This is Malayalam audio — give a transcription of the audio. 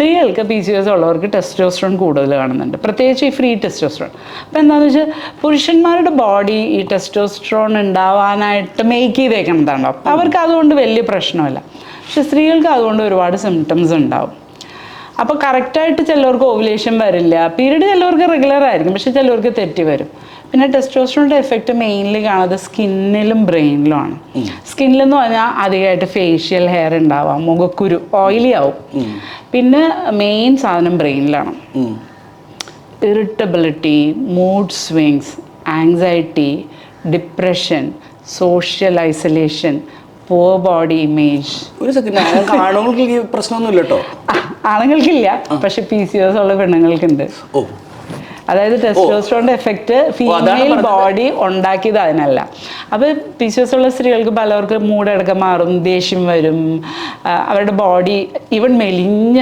സ്ത്രീകൾക്ക് പി സി എസ് ഉള്ളവർക്ക് ടെസ്റ്റോസ്ട്രോൺ കൂടുതൽ കാണുന്നുണ്ട്. പ്രത്യേകിച്ച് ഈ ഫ്രീ ടെസ്റ്റോസ്ട്രോൺ അപ്പോൾ എന്താണെന്ന് വെച്ചാൽ പുരുഷന്മാരുടെ ബോഡി ഈ ടെസ്റ്റോസ്ട്രോൺ ഉണ്ടാവാനായിട്ട് മേക്ക് ചെയ്തേക്കുന്നതാണോ അപ്പോൾ അവർക്ക് അതുകൊണ്ട് വലിയ പ്രശ്നമില്ല. പക്ഷെ സ്ത്രീകൾക്ക് അതുകൊണ്ട് ഒരുപാട് സിംറ്റംസ് ഉണ്ടാവും. അപ്പോൾ കറക്റ്റായിട്ട് ചിലവർക്ക് ഓവുലേഷൻ വരില്ല. പീരീഡ് ചിലവർക്ക് റെഗുലർ ആയിരിക്കും പക്ഷെ ചിലവർക്ക് തെറ്റി വരും. പിന്നെ ടെസ്റ്റോസ്ട്രോണിന്റെ എഫക്റ്റ് മെയിൻലി കാണുന്നത് സ്കിന്നിലും ബ്രെയിനിലുമാണ് സ്കിന്നിലെന്ന് പറഞ്ഞാൽ അധികമായിട്ട് ഫേഷ്യൽ ഹെയർ ഉണ്ടാവാം മുഖക്കുരു ഓയിലി ആവും. പിന്നെ മെയിൻ സാധനം ബ്രെയിനിലാണ് irritability mood swings anxiety depression social isolation poor body image ഒരു സെക്കൻഡ് കാണുമ്പോൾ ഈ പ്രശ്നമൊന്നുമില്ല കേട്ടോ ആണുങ്ങൾക്കില്ല പക്ഷെ പി സി എസ് ഉള്ള പെണ്ണുങ്ങൾക്കുണ്ട്. അതായത് ടെസ്റ്റോസ്ട്രോണിന്റെ എഫക്റ്റ് ഫീമെയിൽ ബോഡി ഉണ്ടാക്കിയത് അതിനല്ല. അപ്പോൾ പി സി എസ് ഉള്ള സ്ത്രീകൾക്ക് പലവർക്ക് മൂടടക്കം മാറും ദേഷ്യം വരും അവരുടെ ബോഡി ഈവൻ മെലിഞ്ഞ്